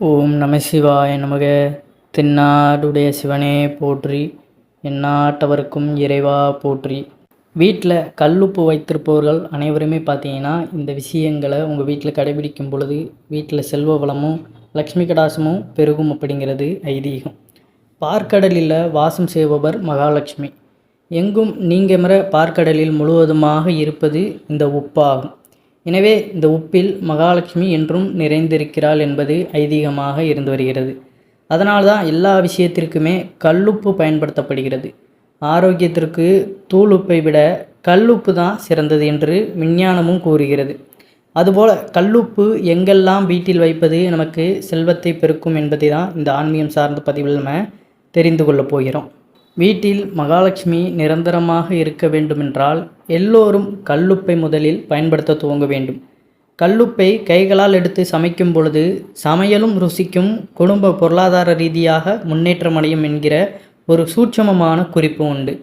ஓம் நம சிவாய நமக. தென்னாடுடைய சிவனே போற்றி எந்நாட்டவருக்கும் இறைவா போற்றி. வீட்டில் கல்லுப்பு வைத்திருப்பவர்கள் அனைவருமே பார்த்தீங்கன்னா இந்த விஷயங்களை உங்கள் வீட்டில் கடைபிடிக்கும் பொழுது வீட்டில் செல்வ வளமும் லக்ஷ்மி கடாசமும் பெருகும் அப்படிங்கிறது ஐதீகம். பார்க்கடலில் வாசம் செய்பவர் மகாலட்சுமி. எங்கும் நீங்கமர பார்க்கடலில் முழுவதுமாக இருப்பது இந்த உப்பாகும். எனவே இந்த உப்பில் மகாலட்சுமி என்றும் நிறைந்திருக்கிறாள் என்பது ஐதீகமாக இருந்து வருகிறது. அதனால்தான் எல்லா விஷயத்திற்குமே கல்லுப்பு பயன்படுத்தப்படுகிறது. ஆரோக்கியத்திற்கு தூளுப்பை விட கல்லுப்பு தான் சிறந்தது என்று விஞ்ஞானமும் கூறுகிறது. அதுபோல் கல்லுப்பு எங்கெல்லாம் வீட்டில் வைப்பது நமக்கு செல்வத்தை பெருக்கும் என்பதை தான் இந்த ஆன்மீகம் சார்ந்த பதிவில் நம்ம தெரிந்து கொள்ளப் போகிறோம். வீட்டில் மகாலட்சுமி நிரந்தரமாக இருக்க வேண்டுமென்றால் எல்லோரும் கல்லுப்பை முதலில் பயன்படுத்த துவங்க வேண்டும். கல்லுப்பை கைகளால் எடுத்து சமைக்கும் பொழுது சமையலும் ருசிக்கும் குடும்ப பொருளாதார ரீதியாக முன்னேற்றம் அடையும் என்கிற ஒரு சூட்சமமான குறிப்பு உண்டு.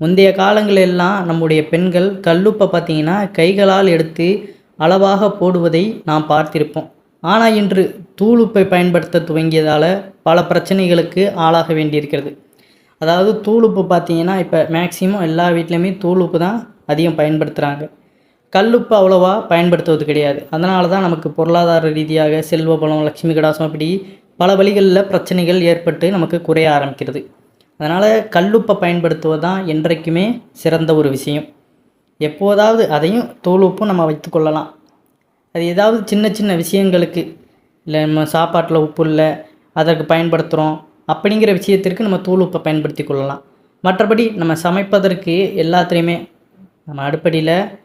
முந்தைய காலங்களெல்லாம் நம்முடைய பெண்கள் கல்லுப்பை பார்த்தீங்கன்னா கைகளால் எடுத்து அளவாக போடுவதை நாம் பார்த்திருப்போம். ஆனால் இன்று தூளுப்பை பயன்படுத்த துவங்கியதால் பல பிரச்சனைகளுக்கு ஆளாக வேண்டியிருக்கிறது. அதாவது தூள் உப்பு பார்த்தீங்கன்னா இப்போ மேக்ஸிமம் எல்லா வீட்லேயுமே தூள் உப்பு தான் அதிகம் பயன்படுத்துகிறாங்க. கல்லுப்பு அவ்வளோவா பயன்படுத்துவது கிடையாது. அதனால தான் நமக்கு பொருளாதார ரீதியாக செல்வ பலம் லக்ஷ்மி கடாசம் இப்படி பல வழிகளில் பிரச்சனைகள் ஏற்பட்டு நமக்கு குறைய ஆரம்பிக்கிறது. அதனால் கல்லுப்பை பயன்படுத்துவது தான் என்றைக்குமே சிறந்த ஒரு விஷயம். எப்போதாவது அதையும் தோல் உப்பும் நம்ம வைத்துக்கொள்ளலாம் அது ஏதாவது சின்ன சின்ன விஷயங்களுக்கு இல்லை நம்ம சாப்பாட்டில் உப்பு இல்லை அதற்கு பயன்படுத்துகிறோம். அப்படிங்கிற விஷயத்திற்கு நம்ம தூள் உப்பை பயன்படுத்தி கொள்ளலாம். மற்றபடி நம்ம சமைப்பதற்கு எல்லாத்துலேயுமே நம்ம அடுப்படியில்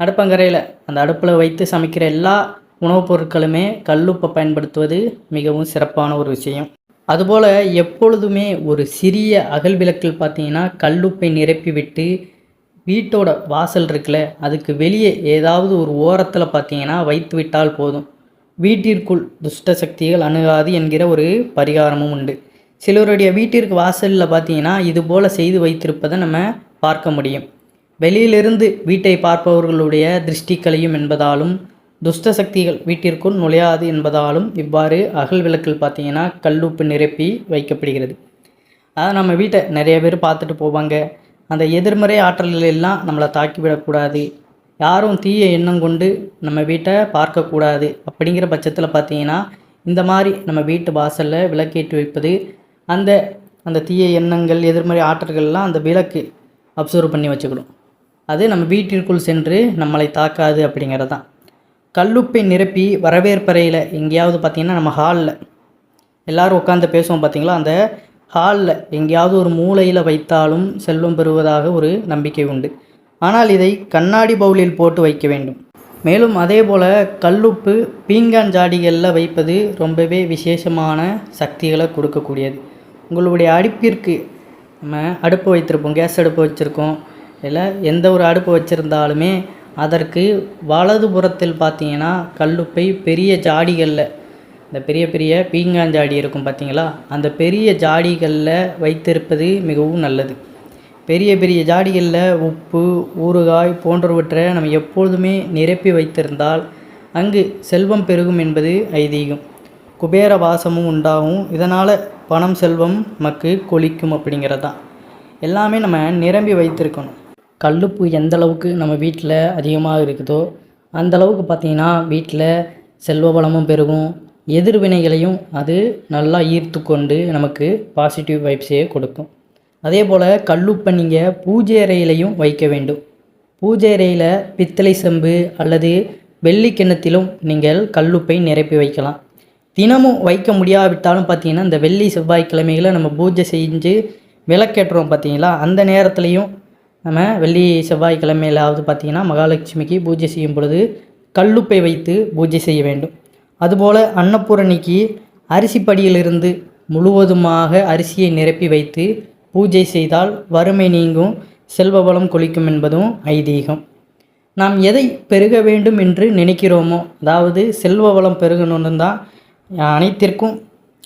அடுப்பங்கரையில் அந்த அடுப்பில் வைத்து சமைக்கிற எல்லா உணவுப் பொருட்களுமே கல்லுப்பை பயன்படுத்துவது மிகவும் சிறப்பான ஒரு விஷயம். அதுபோல் எப்பொழுதுமே ஒரு சிறிய அகல் விளக்கில் பார்த்தீங்கன்னா கல்லுப்பை நிரப்பி விட்டு வீட்டோட வாசல் இருக்குல்ல அதுக்கு வெளியே ஏதாவது ஒரு ஓரத்தில் பார்த்தீங்கன்னா வைத்து விட்டால் போதும். வீட்டிற்குள் துஷ்ட சக்திகள் அணுகாது என்கிற ஒரு பரிகாரமும் உண்டு. சிலருடைய வீட்டிற்கு வாசலில் பார்த்தீங்கன்னா இது போல் செய்து வைத்திருப்பதை நம்ம பார்க்க முடியும். வெளியிலிருந்து வீட்டை பார்ப்பவர்களுடைய திருஷ்டிக்கலையும் என்பதாலும் துஷ்ட சக்திகள் வீட்டிற்குள் நுழையாது என்பதாலும் இவ்வாறு அகல் விளக்கில் பார்த்தீங்கன்னா கல்லுப்பு நிரப்பி வைக்கப்படுகிறது. அதாவது நம்ம வீட்டை நிறைய பேர் பார்த்துட்டு போவாங்க. அந்த எதிர்மறை ஆற்றல்கள் எல்லாம் நம்மளை தாக்கிவிடக்கூடாது யாரும் தீய எண்ணம் கொண்டு நம்ம வீட்டை பார்க்கக்கூடாது அப்படிங்கிற பட்சத்தில் பார்த்தீங்கன்னா இந்த மாதிரி நம்ம வீட்டு வாசலில் விளக்கேற்றி வைப்பது அந்த அந்த தீய எண்ணங்கள் எதிர்மறை ஆற்றல்கள்லாம் அந்த விளக்கு அப்சர்வ் பண்ணி வச்சுக்கணும். அது நம்ம வீட்டிற்குள் சென்று நம்மளை தாக்காது அப்படிங்கிறது தான் கல்லுப்பை நிரப்பி வரவேற்பறையில் எங்கேயாவது பார்த்திங்கன்னா நம்ம ஹாலில் எல்லோரும் உட்காந்து பேசுவோம் பார்த்திங்களா? அந்த ஹாலில் எங்கேயாவது ஒரு மூலையில் வைத்தாலும் செல்வம் பெறுவதாக ஒரு நம்பிக்கை உண்டு. ஆனால் இதை கண்ணாடி பவுலில் போட்டு வைக்க வேண்டும். மேலும் அதே போல் கல்லுப்பு பீங்கான் ஜாடிகளில் வைப்பது ரொம்பவே விசேஷமான சக்திகளை கொடுக்கக்கூடியது. உங்களுடைய அடுப்பிற்கு நம்ம அடுப்பு வைத்திருப்போம் கேஸ் அடுப்பு வச்சுருக்கோம். இல்லை எந்த ஒரு அடுப்பு வச்சுருந்தாலுமே அதற்கு வலது புறத்தில் பார்த்தீங்கன்னா கல்லுப்பை பெரிய ஜாடிகளில் இந்த பெரிய பெரிய பீங்கான் ஜாடி இருக்கும் பார்த்தீங்களா? அந்த பெரிய ஜாடிகளில் வைத்திருப்பது மிகவும் நல்லது. பெரிய பெரிய ஜாடிகளில் உப்பு ஊறுகாய் போன்றவற்றை நம்ம எப்பொழுதுமே நிரப்பி வைத்திருந்தால் அங்கு செல்வம் பெருகும் என்பது ஐதீகம். குபேர வாசமும் உண்டாகும். இதனால் பணம் செல்வம் நமக்கு கொளிக்கும் அப்படிங்கிறது தான் எல்லாமே நம்ம நிரம்பி வைத்திருக்கணும். கல்லுப்பு எந்த அளவுக்கு நம்ம வீட்டில் அதிகமாக இருக்குதோ அந்தளவுக்கு பார்த்திங்கன்னா வீட்டில் செல்வ வளமும் பெருகும். எதிர்வினைகளையும் அது நல்லா ஈர்த்து கொண்டு நமக்கு பாசிட்டிவ் வைப்ஸையே கொடுக்கும். அதே போல் கல்லுப்பை நீங்கள் பூஜை அறையிலையும் வைக்க வேண்டும். பூஜை அறையில் பித்தளை செம்பு அல்லது வெள்ளி கிண்ணத்திலும் நீங்கள் கல்லுப்பை நிரப்பி வைக்கலாம். தினமும் வைக்க முடியாவிட்டாலும் பார்த்தீங்கன்னா இந்த வெள்ளி செவ்வாய்க்கிழமைகளை நம்ம பூஜை செஞ்சு விளக்கேற்றுறோம் பார்த்தீங்களா? அந்த நேரத்துலையும் நம்ம வெள்ளி செவ்வாய்க்கிழமையிலாவது பார்த்தீங்கன்னா மகாலட்சுமிக்கு பூஜை செய்யும் பொழுது கல்லுப்பை வைத்து பூஜை செய்ய வேண்டும். அதுபோல் அன்னபூரணிக்கு அரிசி படியிலிருந்து முழுவதுமாக அரிசியை நிரப்பி வைத்து பூஜை செய்தால் வறுமை நீங்கும் செல்வ வளம் கொளிக்கும் என்பதும் ஐதீகம். நாம் எதை பெருக வேண்டும் என்று நினைக்கிறோமோ அதாவது செல்வ வளம் பெருகணும்னு தான் அனைத்திற்கும்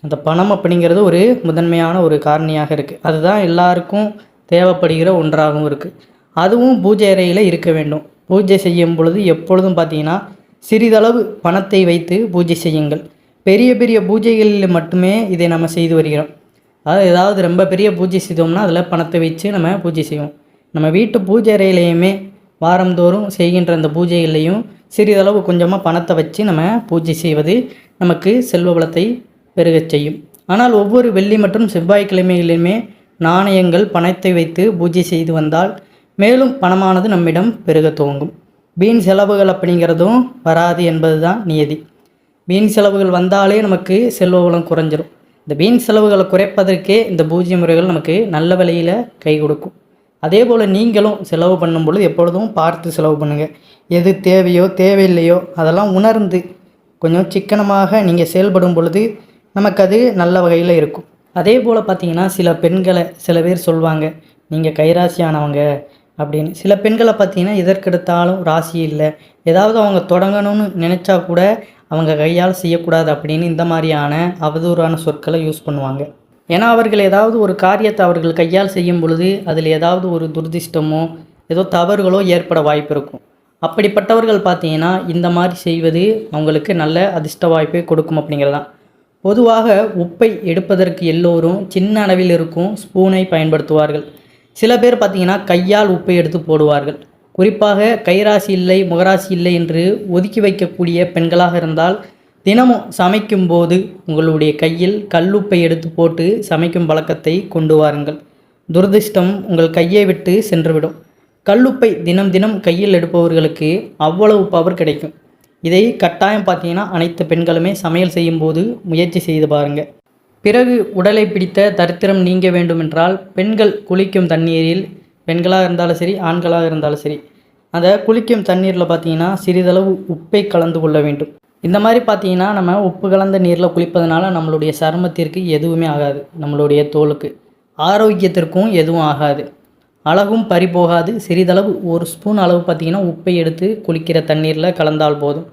அந்த பணம் அப்படிங்கிறது ஒரு முதன்மையான ஒரு காரணியாக இருக்குது அதுதான் எல்லாருக்கும் தேவைப்படுகிற ஒன்றாகவும் இருக்குது அதுவும் பூஜை அறையில் இருக்க வேண்டும். பூஜை செய்யும் பொழுது எப்பொழுதும் பார்த்தீங்கன்னா சிறிதளவு பணத்தை வைத்து பூஜை செய்யுங்கள். பெரிய பெரிய பூஜைகளில் மட்டுமே இதை நம்ம செய்து வருகிறோம். அதாவது ஏதாவது ரொம்ப பெரிய பூஜை செய்தோம்னா அதில் பணத்தை வச்சு நம்ம பூஜை செய்வோம். நம்ம வீட்டு பூஜை அறையிலையுமே வாரந்தோறும் செய்கின்ற அந்த பூஜைகள்லையும் சிறிதளவு கொஞ்சமாக பணத்தை வச்சு நம்ம பூஜை செய்வது நமக்கு செல்வ வளத்தை பெருகச் செய்யும். ஆனால் ஒவ்வொரு வெள்ளி மற்றும் செவ்வாய்க்கிழமைகளிலுமே நாணயங்கள் பணத்தை வைத்து பூஜை செய்து வந்தால் மேலும் பணமானது நம்மிடம் பெருக துவங்கும். வீண் செலவுகள் அப்படிங்கிறதும் வராது என்பது தான் நியதி. வீண் செலவுகள் வந்தாலே நமக்கு செல்வ வளம் குறைஞ்சிரும். இந்த வீண் செலவுகளை குறைப்பதற்கே இந்த பூஜ்ய முறைகள் நமக்கு நல்ல விலையில் கை கொடுக்கும். அதே போல் நீங்களும் செலவு பண்ணும் பொழுது எப்பொழுதும் பார்த்து செலவு பண்ணுங்கள் எது தேவையோ தேவையில்லையோ அதெல்லாம் உணர்ந்து கொஞ்சம் சிக்கனமாக நீங்கள் செயல்படும் பொழுது நமக்கு அது நல்ல வகையில் இருக்கும். அதே போல் பார்த்தீங்கன்னா சில பெண்களை சில பேர் சொல்லுவாங்க நீங்கள் கைராசியானவங்க அப்படின்னு. சில பெண்களை பார்த்தீங்கன்னா எதற்கெடுத்தாலும் ராசி இல்லை. ஏதாவது அவங்க தொடங்கணும்னு நினச்சா கூட அவங்க கையால் செய்யக்கூடாது அப்படின்னு இந்த மாதிரியான அவதூறான சொற்களை யூஸ் பண்ணுவாங்க. ஏன்னா அவர்கள் ஏதாவது ஒரு காரியத்தை அவர்கள் கையால் செய்யும் பொழுது அதில் ஏதாவது ஒரு துரதிஷ்டமோ ஏதோ தவறுகளோ ஏற்பட வாய்ப்பு இருக்கும். அப்படிப்பட்டவர்கள் பார்த்தீங்கன்னா இந்த மாதிரி செய்வது அவங்களுக்கு நல்ல அதிர்ஷ்ட வாய்ப்பை கொடுக்கும் அப்படிங்கிறதான். பொதுவாக உப்பை எடுப்பதற்கு எல்லோரும் சின்ன அளவில் இருக்கும் ஸ்பூனை பயன்படுத்துவார்கள். சில பேர் பார்த்தீங்கன்னா கையால் உப்பை எடுத்து போடுவார்கள். குறிப்பாக கைராசி இல்லை முகராசி இல்லை என்று ஒதுக்கி வைக்கக்கூடிய பெண்களாக இருந்தால் தினமும் சமைக்கும்போது உங்களுடைய கையில் கல்லுப்பை எடுத்து போட்டு சமைக்கும் பழக்கத்தை கொண்டு வாருங்கள். துரதிர்ஷ்டம் உங்கள் கையை விட்டு சென்றுவிடும். கல்லுப்பை தினம் தினம் கையில் எடுப்பவர்களுக்கு அவ்வளவு பவர் கிடைக்கும். இதை கட்டாயம் பார்த்தீங்கன்னா அனைத்து பெண்களுமே சமையல் செய்யும்போது முயற்சி செய்து பாருங்கள் பிறகு உடலை பிடித்த தரித்திரம் நீங்க வேண்டுமென்றால் பெண்கள் குளிக்கும் தண்ணீரில் பெண்களாக இருந்தாலும் சரி ஆண்களாக இருந்தாலும் சரி அந்த குளிக்கும் தண்ணீரில் பார்த்தீங்கன்னா சிறிதளவு உப்பை கலந்து கொள்ள வேண்டும். இந்த மாதிரி பார்த்தீங்கன்னா நம்ம உப்பு கலந்த நீரில் குளிப்பதனால நம்மளுடைய சருமத்திற்கு எதுவுமே ஆகாது நம்மளுடைய தோலுக்கு. ஆரோக்கியத்திற்கும் எதுவும் ஆகாது. அழகும் பறிபோகாது. சிறிதளவு ஒரு ஸ்பூன் அளவு பார்த்தீங்கன்னா உப்பை எடுத்து குளிக்கிற தண்ணீரில் கலந்தால் போதும்.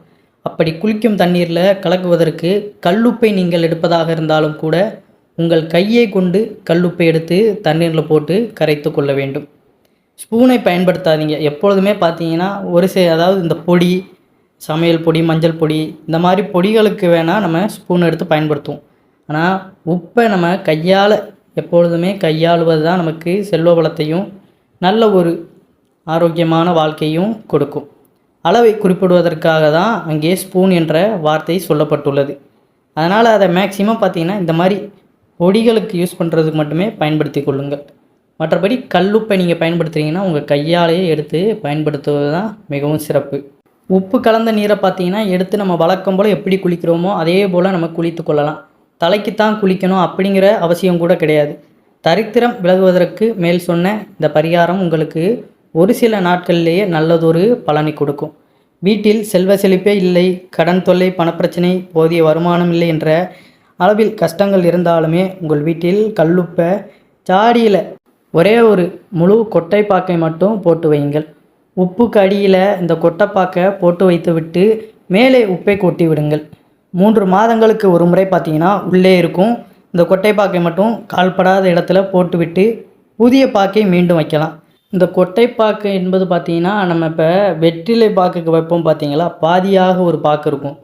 அப்படி குளிக்கும் தண்ணீரில் கலக்குவதற்கு கல்லுப்பை நீங்கள் எடுப்பதாக இருந்தாலும் கூட உங்கள் கையை கொண்டு கல்லுப்பை எடுத்து தண்ணீரில் போட்டு கரைத்து கொள்ள வேண்டும். ஸ்பூனை பயன்படுத்தாதீங்க. எப்பொழுதுமே பார்த்தீங்கன்னா ஒரு சில அதாவது இந்த பொடி சமையல் பொடி மஞ்சள் பொடி இந்த மாதிரி பொடிகளுக்கு வேணால் நம்ம ஸ்பூன் எடுத்து பயன்படுத்துவோம். ஆனால் உப்பை நம்ம கையால் எப்பொழுதுமே கையாளுவது தான் நமக்கு செல்வ வளத்தையும் நல்ல ஒரு ஆரோக்கியமான வாழ்க்கையும் கொடுக்கும். அளவை குறிப்பிடுவதற்காக தான் அங்கே ஸ்பூன் என்ற வார்த்தை சொல்லப்பட்டுள்ளது. அதனால் அதை மேக்சிமம் பார்த்தீங்கன்னா இந்த மாதிரி பொடிகளுக்கு யூஸ் பண்ணுறதுக்கு மட்டுமே பயன்படுத்தி கொள்ளுங்கள். மற்றபடி கல்லுப்பை நீங்கள் பயன்படுத்துகிறீங்கன்னா உங்கள் கையாலேயே எடுத்து பயன்படுத்துவது தான் மிகவும் சிறப்பு. உப்பு கலந்த நீரை பார்த்தீங்கன்னா எடுத்து நம்ம வழக்கம் போல் எப்படி குளிக்கிறோமோ அதே போல் நம்ம குளித்து கொள்ளலாம். தலைக்குத்தான் குளிக்கணும் அப்படிங்கிற அவசியம் கூட கிடையாது. தரித்திரம் விலகுவதற்கு மேல் சொன்ன இந்த பரிகாரம் உங்களுக்கு ஒரு சில நாட்களிலேயே நல்லதொரு பலனை கொடுக்கும். வீட்டில் செல்வ செழிப்பே இல்லை கடன் தொல்லை பணப்பிரச்சனை போதிய வருமானம் இல்லை என்ற அளவில் கஷ்டங்கள் இருந்தாலுமே உங்கள் வீட்டில் கல்லுப்பை சாடியில் ஒரே ஒரு முழு கொட்டைப்பாக்கை மட்டும் போட்டு வையுங்கள். உப்புக்கு அடியில் இந்த கொட்டைப்பாக்கை போட்டு வைத்துவிட்டு மேலே உப்பை கொட்டி விடுங்கள். மூன்று மாதங்களுக்கு ஒரு முறை பார்த்தீங்கன்னா உள்ளே இருக்கும் இந்த கொட்டைப்பாக்கை மட்டும் கால்படாத இடத்துல போட்டுவிட்டு புதிய பாக்கை மீண்டும் வைக்கலாம். இந்த கொட்டை பாக்கு என்பது பார்த்தீங்கன்னா நம்ம இப்போ வெற்றிலை பாக்குக்கு வைப்போம் பார்த்தீங்களா பாதியாக ஒரு பாக்கு இருக்கும்.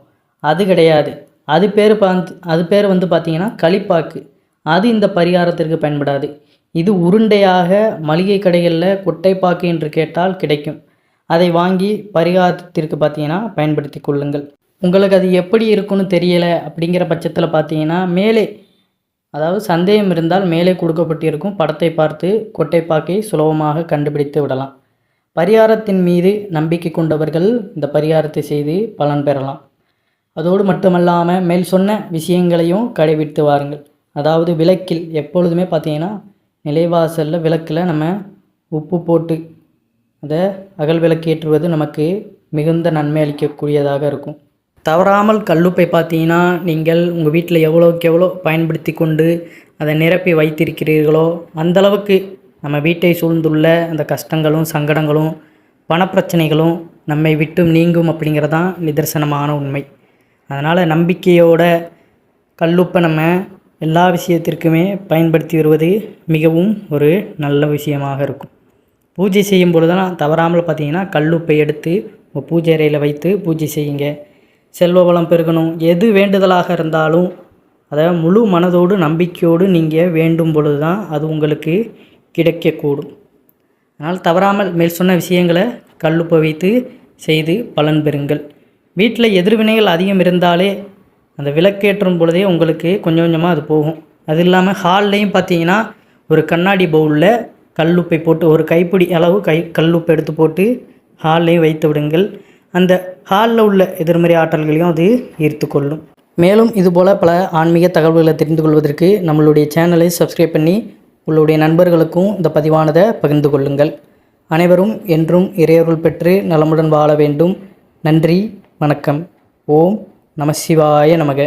அது கிடையாது. அது பேர் பார்த்து அது பேர் வந்து பார்த்திங்கன்னா களிப்பாக்கு. அது இந்த பரிகாரத்திற்கு பயன்படாது. இது உருண்டையாக மளிகை கடைகளில் கொட்டைப்பாக்கு என்று கேட்டால் கிடைக்கும். அதை வாங்கி பரிகாரத்திற்கு பார்த்தீங்கன்னா பயன்படுத்தி கொள்ளுங்கள். உங்களுக்கு அது எப்படி இருக்குன்னு தெரியலை அப்படிங்கிற பட்சத்தில் பார்த்தீங்கன்னா மேலே அதாவது சந்தேகம் இருந்தால் மேலே கொடுக்கப்பட்டிருக்கும் படத்தை பார்த்து கொட்டைப்பாக்கை சுலபமாக கண்டுபிடித்து விடலாம். பரிகாரத்தின் மீது நம்பிக்கை கொண்டவர்கள் இந்த பரிகாரத்தை செய்து பலன் பெறலாம். அதோடு மட்டுமல்லாமல் மேல் சொன்ன விஷயங்களையும் கடைபிடித்து வாருங்கள். அதாவது விளக்கில் எப்பொழுதுமே பார்த்தீங்கன்னா நிலைவாசலில் விளக்கில் நம்ம உப்பு போட்டு அதை அகல் விளக்கேற்றுவது நமக்கு மிகுந்த நன்மை அளிக்கக்கூடியதாக இருக்கும். தவறாமல் கல்லுப்பை பார்த்தீங்கன்னா நீங்கள் உங்கள் வீட்டில் எவ்வளோக்கு எவ்வளோ பயன்படுத்தி கொண்டு அதை நிரப்பி வைத்திருக்கிறீர்களோ அந்தளவுக்கு நம்ம வீட்டை சூழ்ந்துள்ள அந்த கஷ்டங்களும் சங்கடங்களும் பணப்பிரச்சனைகளும் நம்மை விட்டும் நீங்கும் அப்படிங்கிறதான் நிதர்சனமான உண்மை. அதனால் நம்பிக்கையோட கல்லுப்பை நம்ம எல்லா விஷயத்திற்குமே பயன்படுத்தி வருவது மிகவும் ஒரு நல்ல விஷயமாக இருக்கும். பூஜை செய்யும் பொழுதெல்லாம் தவறாமல் பார்த்தீங்கன்னா கல்லுப்பை எடுத்து உங்கள் பூஜை அறையில் வைத்து பூஜை செய்யுங்க. செல்வ வளம் பெருகணும். எது வேண்டுதலாக இருந்தாலும் அதை முழு மனதோடு நம்பிக்கையோடு நீங்கள் வேண்டும் பொழுது தான் அது உங்களுக்கு கிடைக்கக்கூடும். அதனால் தவறாமல் மேல் சொன்ன விஷயங்களை கல்லுப்ப வைத்து செய்து பலன் பெறுங்கள். வீட்டில் எதிர்வினைகள் அதிகம் இருந்தாலே அந்த விளக்கேற்றும் பொழுதே உங்களுக்கு கொஞ்சம் கொஞ்சமாக அது போகும். அது இல்லாமல் ஹால்லையும் பார்த்தீங்கன்னா ஒரு கண்ணாடி பவுலில் கல்லுப்பை போட்டு ஒரு கைப்பிடி அளவு கை கல்லுப்பை எடுத்து போட்டு ஹால்லையும் வைத்து விடுங்கள். அந்த ஹாலில் உள்ள எதிர்மறை ஆற்றல்களையும் அது ஈர்த்து கொள்ளும் மேலும் இதுபோல் பல ஆன்மீக தகவல்களை தெரிந்து கொள்வதற்கு நம்மளுடைய சேனலை சப்ஸ்கிரைப் பண்ணி உங்களுடைய நண்பர்களுக்கும் இந்த பதிவானதை பகிர்ந்து கொள்ளுங்கள். அனைவரும் என்றும் இறையருள் பெற்று நலமுடன் வாழ வேண்டும். நன்றி வணக்கம். ஓம் நமசிவாய நமக.